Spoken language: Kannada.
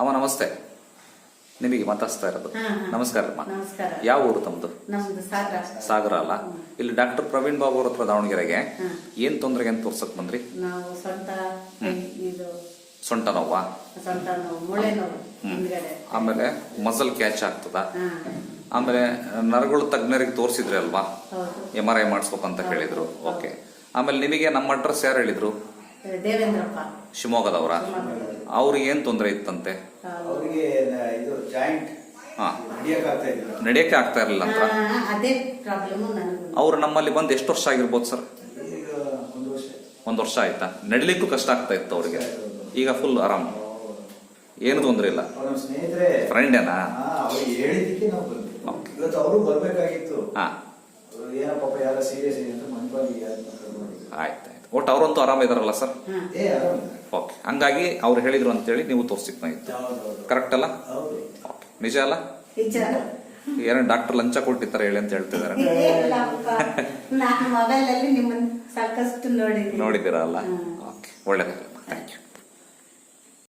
ಅಮ್ಮ ನಮಸ್ತೆ. ನಿಮಗೆ ಮಾತಾಡ್ಸ್ತಾ ಇರೋದು. ನಮಸ್ಕಾರ ಯಾವ ಊರು ತಮ್ಮದು ಸಾಗರ. ಅಲ್ಲ? ಇಲ್ಲಿ ಡಾಕ್ಟರ್ ಪ್ರವೀಣ್ ಬಾಬು ಅವ್ರ ಹತ್ರ ದಾವಣಗೆರೆಗೆ. ಏನ್ ತೊಂದರೆಗೆ ಅಂತ ತೋರ್ಸಕ್ ಬಂದ್ರಿ? ಸೊಂಟ ನೋವಾ? ಆಮೇಲೆ ಮಸಲ್ ಕ್ಯಾಚ್ ಆಗ್ತದ? ಆಮೇಲೆ ನರಗಳು ತಜ್ಞರಿಗೆ ತೋರಿಸಿದ್ರಿ ಅಲ್ವಾ? ಎಂ ಆರ್ ಐ ಮಾಡಿಸ್ಬೇಕಂತ ಅಂತ ಹೇಳಿದ್ರು ಓಕೆ ಆಮೇಲೆ ನಿಮಗೆ ನಮ್ಮ ಅಡ್ರೆಸ್ ಯಾರು ಹೇಳಿದ್ರು? ದೇವೇಂದ್ರಪ್ಪ. ಶಿವಮೊಗ್ಗದವರ. ಅವ್ರಿಗೆ ಏನ್ ತೊಂದರೆ ಇತ್ತಂತೆ? ಅವರಿಗೆ ಇದು ಜಾಯಿಂಟ್ ನಡೆಯಕ್ಕೆ ಆಗ್ತಾ ಇರಲಿಲ್ಲ. ಅಂತ? ಅದೇ ಪ್ರಾಬ್ಲಮ್ ನನಗೂ ಅವ್ರು ನಮ್ಮಲ್ಲಿ ಬಂದು ಎಷ್ಟು ವರ್ಷ ಆಗಿರ್ಬೋದು ಸರ್? ಈಗ ಒಂದು ವರ್ಷ. ಒಂದು ವರ್ಷ ಆಯ್ತಾ? ನಡಿಲಿಕ್ಕೂ ಕಷ್ಟ ಆಗ್ತಾ ಇತ್ತು ಅವ್ರಿಗೆ. ಈಗ ಫುಲ್ ಆರಾಮ್. ಏನು ತೊಂದರೆ ಇಲ್ಲ. ಫ್ರೆಂಡೇನಾ ಆಯ್ತು. ಒಟ್ಟು ಅವರಂತೂ ಆರಾಮ ಇದಾರಲ್ಲ ಸರ್? ಏ ಓಕೆ. ಹಂಗಾಗಿ ಅವ್ರು ಹೇಳಿದ್ರು ಅಂತೇಳಿ ನೀವು ತೋರಿಸಿದ್ ಮಾಹಿತಿ ಕರೆಕ್ಟ್ ಅಲ್ಲ? ಓಕೆ. ನಿಜ ಅಲ್ಲ? ಏನೇ ಡಾಕ್ಟರ್ ಲಂಚ ಕೊಟ್ಟಿದ್ದಾರೆ ಹೇಳಿ ಅಂತ ಹೇಳ್ತಿದ್ದಾರೆ. ನೋಡಿದ್ದೀರಾ ಅಲ್ಲ ಓಕೆ. ಒಳ್ಳೇದಾಗಲ್ಲ thank you